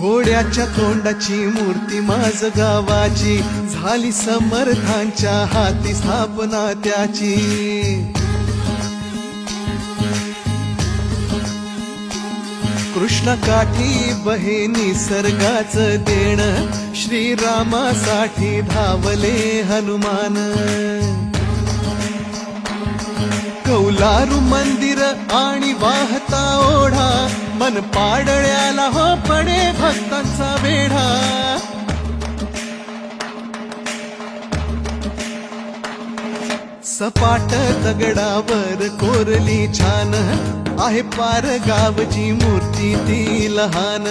घोड्याच्या तोंडाची मूर्ती माझ गावाची. झाली समर्थांच्या हाती स्थापना त्याची. कृष्ण काठी बहिणी सर्गाच देण. श्रीरामासाठी धावले हनुमान. कौलारू मंदिर आणि वाहता ओढा. मन पाडळ्याला हो पडे सपाट दगडावर कोरली छान आहे पार गावची मूर्ती ती लहान.